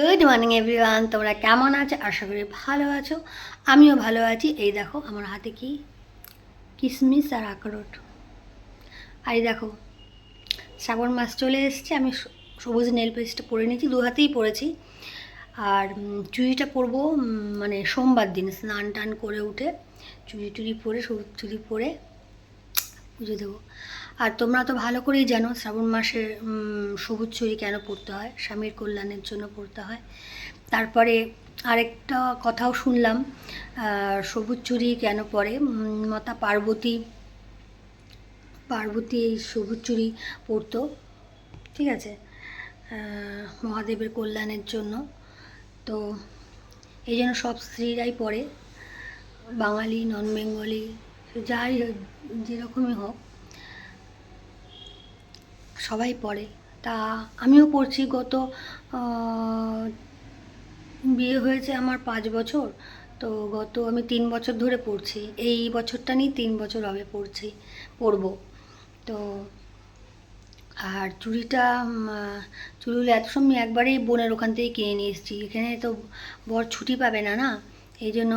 Good morning everyone তোমরা কেমন আছো? আশা করি ভালো আছো। আমিও ভালো আছি। এই দেখো, আমার হাতে কি? কিশমিশ আর আখরোট। আর দেখো, শ্রাবণ মাস চলে এসছে। আমি সবুজ নেল পেস্টটা পরে নিয়েছি। দু হাতেই পরেছি। আর চুড়িটা পরবো মানে সোমবার দিন স্নান টান করে উঠে চুড়ি টুড়ি পরে, সবুজ চুড়ি পরে পুজো দেবো। আর তোমরা তো ভালো করেই জানো শ্রাবণ মাসে সবুজ চুড়ি কেন পরতে হয়? স্বামীর কল্যাণের জন্য পড়তে হয়। তারপরে আরেকটা কথাও শুনলাম সবুজ চুড়ি কেন পরে মাতা পার্বতী পার্বতী এই সবুজ চুড়ি পরতো ঠিক আছে? মহাদেবের কল্যাণের জন্য। তো এই জন্য সব স্ত্রীরাই পরে বাঙালি নন বেঙ্গলি যাই যেরকমই হোক। সবাই পড়ে। তা আমিও পড়ছি গত বিয়ে হয়েছে আমার পাঁচ বছর, তো গত আমি তিন বছর ধরে পড়ছি। এই বছরটা নিয়ে তিন বছর হবে পড়ছি, পড়ব। তো আর চুড়িটা চুড়িগুলো এত সময় একবারেই বোনের ওখান থেকে কিনে নিয়ে এসেছি। এখানে তো বর ছুটি পাবে না না? এই জন্য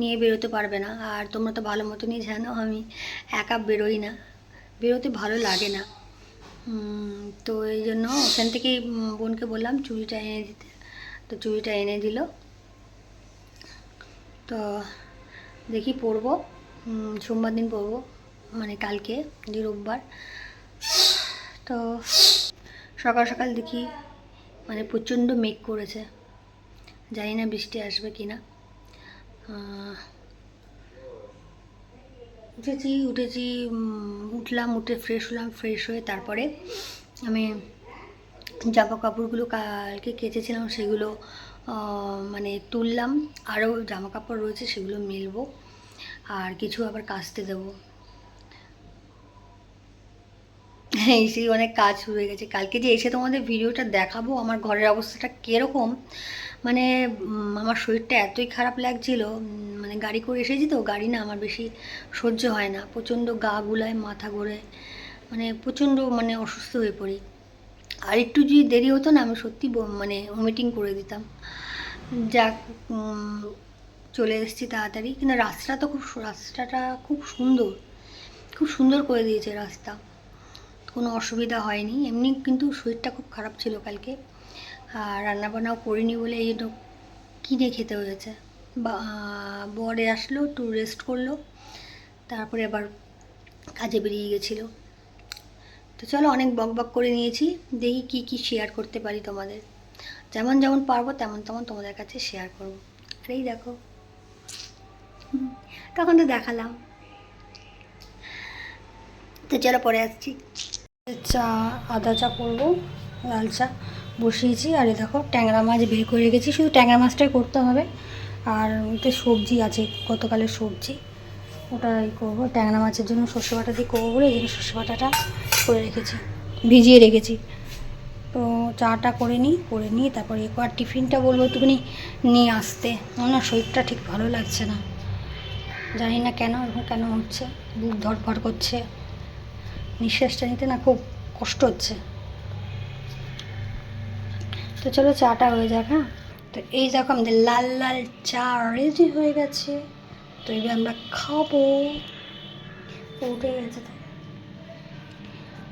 নিয়ে বেরোতে পারবে না। আর তোমরা তো ভালো মতনই জানো, আমি একা বেরোই না। বেরোতে ভালো লাগে না। তো এই জন্য ওখান থেকে বোনকে বললাম চুড়িটা এনে দিতে। তো চুড়িটা এনে দিল। তো দেখি পরবো। সোমবার দিন পরব মানে কালকে, যে রোববার। তো সকাল সকাল দেখি মানে প্রচণ্ড মেঘ করেছে। জানি না বৃষ্টি আসবে কি না উঠেছি উঠেছি উঠলাম, উঠে ফ্রেশ হলাম ফ্রেশ হয়ে তারপরে আমি জামা কাপড়গুলো কালকে কেচেছিলাম, সেগুলো মানে তুললাম। আরও জামা কাপড় রয়েছে, সেগুলো মেলবো। আর কিছু আবার কাচতে দেবো। হ্যাঁ এসেই অনেক কাজ শুরু হয়ে গেছে। কালকে যে এসে তোমাদের ভিডিওটা দেখাবো, আমার ঘরের অবস্থাটা কীরকম মানে আমার শরীরটা এতই খারাপ লাগছিল মানে গাড়ি করে এসেছি তো, গাড়ি না আমার বেশি সহ্য হয় না। প্রচণ্ড গা গুলায়, মাথা ঘোরে মানে প্রচণ্ড মানে অসুস্থ হয়ে পড়ি। আর একটু যদি দেরি হতো না, আমি সত্যি মানে ভমিটিং করে দিতাম। যাক চলে এসেছি তাড়াতাড়ি। কিন্তু রাস্তাটা তো খুব রাস্তাটা খুব সুন্দর। খুব সুন্দর করে দিয়েছে রাস্তা। কোনো অসুবিধা হয়নি। এমনি কিন্তু শরীরটা খুব খারাপ ছিল কালকে। আর রান্নাবান্নাও করিনি বলে এই জন্য কিনে খেতে হয়েছে। বা, বরে আসলো, একটু রেস্ট করল, তারপরে আবার কাজে বেরিয়ে গেছিল। তো চলো অনেক বক বক করে নিয়েছি, দেখি কি কি শেয়ার করতে পারি তোমাদের। যেমন যেমন পারব, তেমন তেমন তোমাদের কাছে শেয়ার করব। আর এই দেখো। তখন তো দেখালাম। তো চলো পরে আসছি। চা আদা চা করব, লাল চা। বসিয়েছি, আর এই দেখো ট্যাংরা মাছ বের করে রেখেছি, শুধু ট্যাংরা মাছটাই করতে হবে। আর ওতে সবজি আছে, গতকালের সবজি। ওটাই করব, ট্যাংরা মাছের জন্য সর্ষে বাটা দিয়ে করব বলে এই জন্য সর্ষে বাটাটা করে রেখেছি, ভিজিয়ে রেখেছি। তো চাটা করে নিই করে নিই তারপরে একবার টিফিনটা বলব একটুখানি নিয়ে আসতে। না শরীরটা ঠিক ভালো লাগছে না। জানি না কেন, এখন কেন হচ্ছে, বুক ধরফর করছে। নিঃশ্বাসটা নিতে না খুব কষ্ট হচ্ছে। তো চলো চাটা হয়ে যাক হ্যাঁ? তো এই দেখো আমাদের লাল লাল চা রেডি হয়ে গেছে। তো এবার আমরা খাব। উঠে গেছে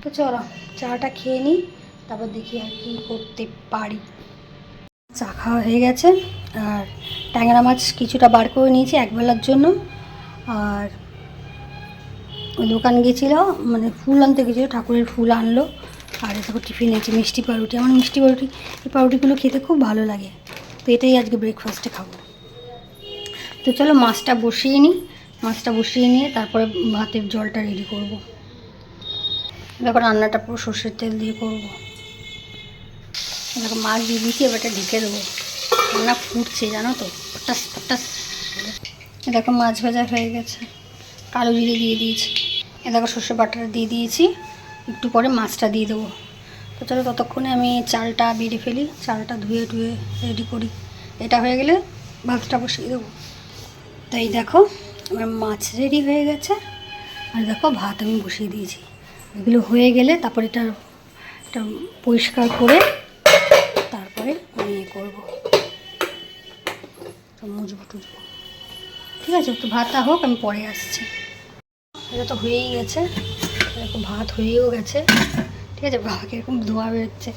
তো। চলো, চাটা খেয়ে নিই, তারপর দেখি আর কি করতে পারি। চা খাওয়া হয়ে গেছে, আর ট্যাংরা মাছ কিছুটা বার করে নিয়েছি একবেলার জন্য। আর দোকান গেছিল মানে ফুল আনতে গেছিল, ঠাকুরের ফুল আনলো। আর দেখো টিফিন আছে, মিষ্টি পাউরুটি। আমার মিষ্টি পাউরুটি, এই পাউরুটিগুলো খেতে খুব ভালো লাগে। তো এটাই আজকে ব্রেকফাস্টে খাব। তো চলো, মাছটা বসিয়ে নিই। মাছটা বসিয়ে নিয়ে তারপরে ভাতের জলটা রেডি করব। দেখো রান্নাটা পুরো সর্ষের তেল দিয়ে করব। দেখো, মাছ দিয়ে দিয়েছি এবারটা ঢেকে দেবো। রান্না ফুটছে, জানো তো? ফটাস এ দেখো, মাছ ভাজা হয়ে গেছে। কালো জিরে দিয়ে দিয়েছি। এ দেখো, সর্ষে বাটাটা দিয়ে দিয়েছি। একটু পরে মাছটা দিয়ে দেবো। তো চলো ততক্ষণে আমি চালটা বেড়ে ফেলি, চালটা ধুয়ে ধুয়ে রেডি করি। এটা হয়ে গেলে ভাতটা বসিয়ে দেবো। তাই দেখো আমার মাছ রেডি হয়ে গেছে। আর দেখো, ভাত আমি বসিয়ে দিয়েছি। এগুলো হয়ে গেলে তারপরে এটা এটা পরিষ্কার করে তারপরে আমি ইয়ে করব। মুজবো টুজবো ঠিক আছে, তো ভাতটা হোক, আমি পরে আসছি। এটা তো হয়েই গেছে। ভাত হয়েও গেছে। ঠিক আছে, বাবাকে এরকম ধোয়া বেরোচ্ছে।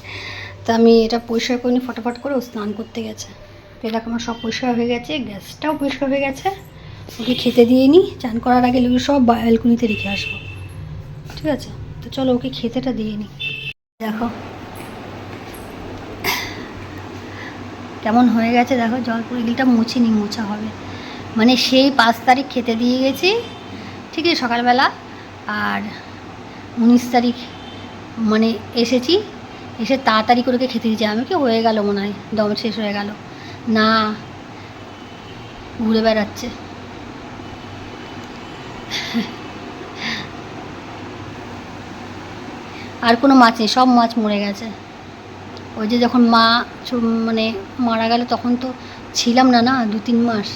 তা আমি এটা পরিষ্কার করে নিই, ফটাফট করে ও স্নান করতে গেছে। তো এরকম আমার সব পরিষ্কার হয়ে গেছে, গ্যাসটাও পরিষ্কার হয়ে গেছে। ওকে খেতে দিয়ে নিই, চান করার আগে এগুলো সব ব্যালকনিতে রেখে আসব। ঠিক আছে, তো চলো ওকে খেতেটা দিয়ে নিই। দেখো। কেমন হয়ে গেছে দেখো, জল পুরো এগুলিটা মুছিনি মোছা হবে। মানে সেই পাঁচ তারিখ খেতে দিয়ে গেছি। ঠিক আছে, সকালবেলা। আর উনিশ তারিখ মানে এসেছি, এসে তাড়াতাড়ি করে খেতে দিয়েছি। আমি কি হয়ে গেল মনে হয়? দম শেষ হয়ে গেল। না, ঘুরে বেড়াচ্ছে। আর কোনো মাছ নেই, সব মাছ মরে গেছে। ওই যে যখন মা মানে মারা গেল, তখন তো ছিলাম না না, দু তিন মাস।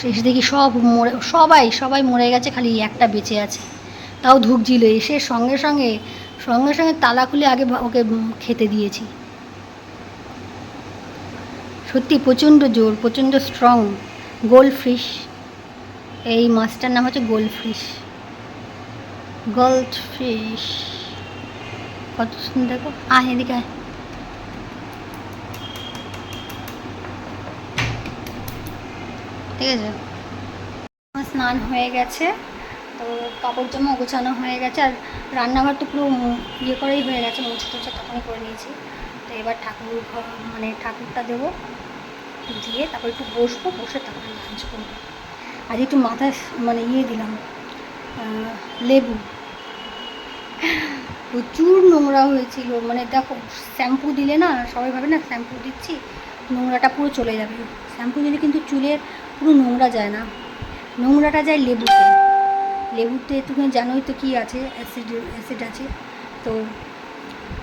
শেষ দেখি সব মরে, সবাই সবাই মরে গেছে, খালি একটা বেঁচে আছে। তাও ধুকছিল এসে সঙ্গে সঙ্গে সঙ্গে সঙ্গে তালা খুলে আগে ওকে খেতে দিয়েছি। সত্যি প্রচণ্ড জোর, প্রচণ্ড স্ট্রং গোল্ড ফিশ এই মাছটার নাম হচ্ছে গোল্ড ফিশ গোল্ড ফিশ কত সুন্দর, দেখো। আয় এদিকে ঠিক আছে? স্নান হয়ে গেছে। তো কাপড় জামা গোছানো হয়ে গেছে আর রান্নাঘর তো পুরো ইয়ে করেই হয়ে গেছে, মুছে টুছে তখনই করে নিয়েছি। তো এবার ঠাকুর মানে ঠাকুরটা দেবো। দিয়ে তারপর একটু বসবো, বসে তারপরে লাঞ্চ করব। আজ একটু মাথায় মানে ইয়ে দিলাম লেবু। প্রচুর নোংরা হয়েছিল মানে দেখো, শ্যাম্পু দিলে না, সবাই ভাবে না শ্যাম্পু দিচ্ছি, নোংরাটা পুরো চলে যাবে। শ্যাম্পু দিলে কিন্তু চুলের পুরো নোংরা যায় না। নোংরাটা যায় লেবুতে। লেবুতে তুমি জানোই তো কী আছে অ্যাসিড অ্যাসিড আছে, তো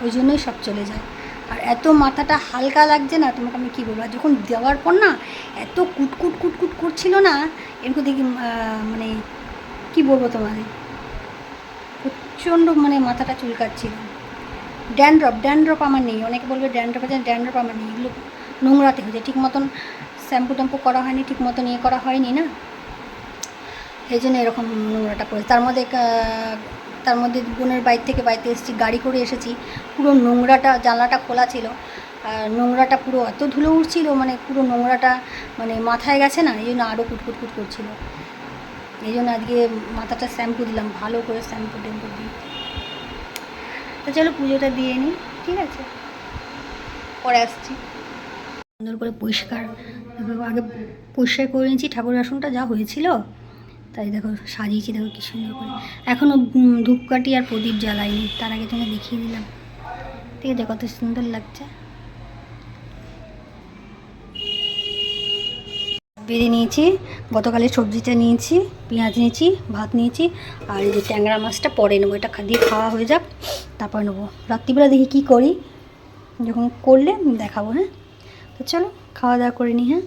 ওই জন্যই সব চলে যায়। আর এত মাথাটা হালকা লাগছে না, তোমাকে আমি কী বলব? আর যখন দেওয়ার পর না এত কুটকুট কুটকুট করছিল না, এরকম দেখি মানে কী বলব তোমাদের প্রচণ্ড মানে মাথাটা চুলকাচ্ছিল। ড্যান্ড্রপ ড্যান্ড্রপ আমার নেই। অনেকে বলবে ড্যান্ড্রপ আছে ড্যান্ড্রপ আমার নেই। এগুলো নোংরাতে হয়েছে। ঠিক মতন শ্যাম্পু ট্যাম্পু করা হয়নি, ঠিক মতন ইয়ে করা হয়নি না। এই জন্য এরকম নোংরাটা পড়েছে। তার মধ্যে তার মধ্যে বোনের বাইর থেকে বাড়িতে এসেছি, গাড়ি করে এসেছি। পুরো নোংরাটা, জানলাটা খোলা ছিল। আর নোংরাটা পুরো এত ধুলো উঠছিল মানে পুরো নোংরাটা মানে মাথায় গেছে না, এই জন্য আরও কুটকুটকুট করছিল। এই জন্য আজকে মাথাটা শ্যাম্পু দিলাম, ভালো করে শ্যাম্পু ট্যাম্পু দিই তো চলো পুজোটা দিয়ে নিই, ঠিক আছে? পরে আসছি। সুন্দর করে পরিষ্কার আগে পরিষ্কার করে নিয়েছি ঠাকুর আসনটা যা হয়েছিল। তাই দেখো সাজিয়েছি, দেখো কি সুন্দর করে। এখনও ধূপকাঠি আর প্রদীপ জ্বালাইনি তার আগে তোমাকে দেখিয়ে দিলাম। ঠিক আছে, কত সুন্দর লাগছে। বেড়ে নিয়েছি, গতকালের সবজিটা নিয়েছি, পেঁয়াজ নিয়েছি, ভাত নিয়েছি, আর এই যে ট্যাংরা মাছটা পরে নেব, এটা দিয়ে খাওয়া হয়ে যাক, তারপর নেব। রাত্রিবেলা দেখি কী করি, যখন করলে দেখাবো হ্যাঁ? তো চলো খাওয়া দাওয়া করে নিই হ্যাঁ?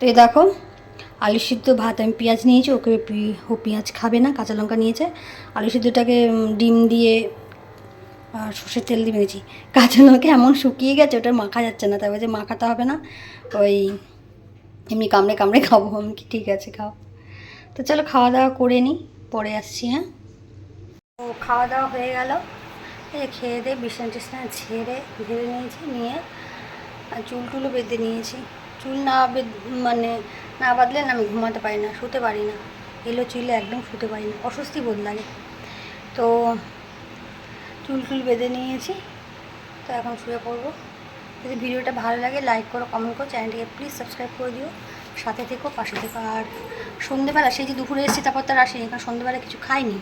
তো এই দেখো আলু সিদ্ধ ভাত আমি পেঁয়াজ নিয়েছি, ওকে ও পেঁয়াজ খাবে না, কাঁচা লঙ্কা নিয়েছে। আলু সিদ্ধটাকে ডিম দিয়ে, আর সর্ষের তেল দিয়ে মেরেছি কাঁচা লঙ্কা এমন শুকিয়ে গেছে ওটা মাখা যাচ্ছে না তাই বলছে মাখাতে হবে না, ওই এমনি কামড়ে কামড়ে খাব আমি, কি ঠিক আছে, খাও। তো চলো খাওয়া দাওয়া করে নিই, পরে আসছি হ্যাঁ? ও খাওয়া দাওয়া হয়ে গেল। এই যে খেয়ে দিয়ে বিছানা টিছানা ঝেড়ে ঝেড়ে নিয়েছি, নিয়ে আর চুল টুলও বেঁধে নিয়েছি। চুল না মানে না বাঁধলে আমি ঘুমাতে পারি না, শুতে পারি না। এলো চুলে একদম শুতে পারি না, অস্বস্তি বোধ লাগে। তো চুল টুল বেঁধে নিয়েছি, তো এখন শুয়ে পড়ব। যদি ভিডিওটা ভালো লাগে লাইক করো কমেন্ট করো, চ্যানেলটিকে প্লিজ সাবস্ক্রাইব করে দিও। সাথে থেকো, পাশে থেকো। আর সন্ধেবেলা, সেই যে দুপুরে এসেছি, তারপর তার আসেনি, কারণ সন্ধেবেলা কিছু খাইনি।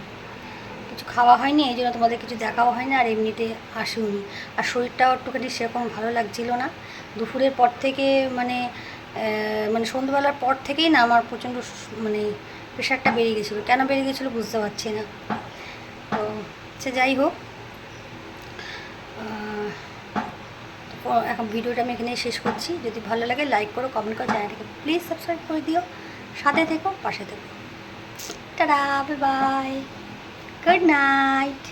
কিছু খাওয়া হয়নি, এই জন্য তোমাদের কিছু দেখাও হয়নি, আর এমনিতে আসিওনি। আর শরীরটাও একটুখানি সেরকম ভালো লাগছিল না। দুপুরের পর থেকে মানে মানে সন্ধ্যেবেলার পর থেকেই না আমার প্রচণ্ড মানে প্রেশারটা বেড়ে গেছিল। কেন বেড়ে গেছিল বুঝতে পারছি না। তো সে যাই হোক এখন ভিডিওটা আমি এখানেই শেষ করছি। যদি ভালো লাগে লাইক করো কমেন্ট করো, চ্যানেলটাকে প্লিজ সাবস্ক্রাইব করে দিও। সাথে থেকো, পাশে থেকো। Tata bye bye good night